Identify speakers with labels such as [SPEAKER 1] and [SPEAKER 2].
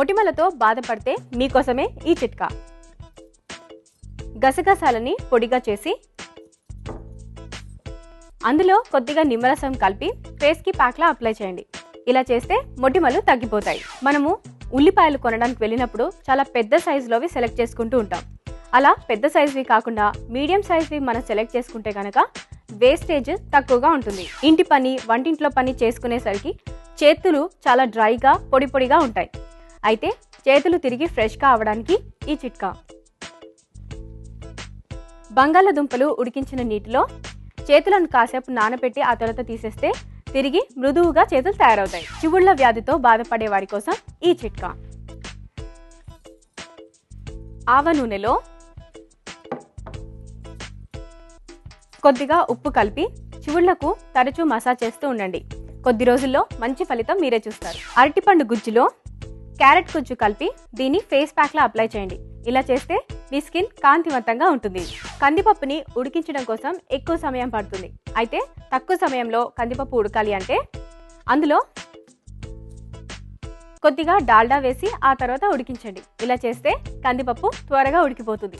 [SPEAKER 1] మొటిమలతో బాధపడితే మీకోసమే ఈ చిట్కా. గసగసాలని పొడిగా చేసి అందులో కొద్దిగా నిమ్మరసం కలిపి ఫేస్కి ప్యాక్లా అప్లై చేయండి. ఇలా చేస్తే మొటిమలు తగ్గిపోతాయి. మనము ఉల్లిపాయలు కొనడానికి వెళ్ళినప్పుడు చాలా పెద్ద సైజులోవి సెలెక్ట్ చేసుకుంటూ ఉంటాం. అలా పెద్ద సైజువి కాకుండా మీడియం సైజువి మనం సెలెక్ట్ చేసుకుంటే కనుక వేస్టేజ్ తక్కువగా ఉంటుంది. ఇంటి పని వంటింట్లో పని చేసుకునేసరికి చేతులు చాలా డ్రైగా పొడి పొడిగా ఉంటాయి. అయితే చేతులు తిరిగి ఫ్రెష్గా అవడానికి ఈ చిట్కా. బంగాళదుంపలు ఉడికించిన నీటిలో చేతులను కాసేపు నానబెట్టి ఆ తర్వాత తీసేస్తే తిరిగి మృదువుగా చేతులు తయారవుతాయి. చివుళ్ళ వ్యాధితో బాధపడే వారి కోసం ఈ చిట్కా. ఆవ నూనెలో కొద్దిగా ఉప్పు కలిపి చివుళ్ళకు తరచూ మసాజ్ చేస్తూ ఉండండి. కొద్ది రోజుల్లో మంచి ఫలితం మీరే చూస్తారు. అరటిపండు గుజ్జులో క్యారెట్ గుజ్జు కలిపి దీన్ని ఫేస్ ప్యాక్లో అప్లై చేయండి. ఇలా చేస్తే మీ స్కిన్ కాంతివంతంగా ఉంటుంది. కందిపప్పుని ఉడికించడం కోసం ఎక్కువ సమయం పడుతుంది. అయితే తక్కువ సమయంలో కందిపప్పు ఉడకాలి అంటే అందులో కొద్దిగా డాల్డా వేసి ఆ తర్వాత ఉడికించండి. ఇలా చేస్తే కందిపప్పు త్వరగా ఉడికిపోతుంది.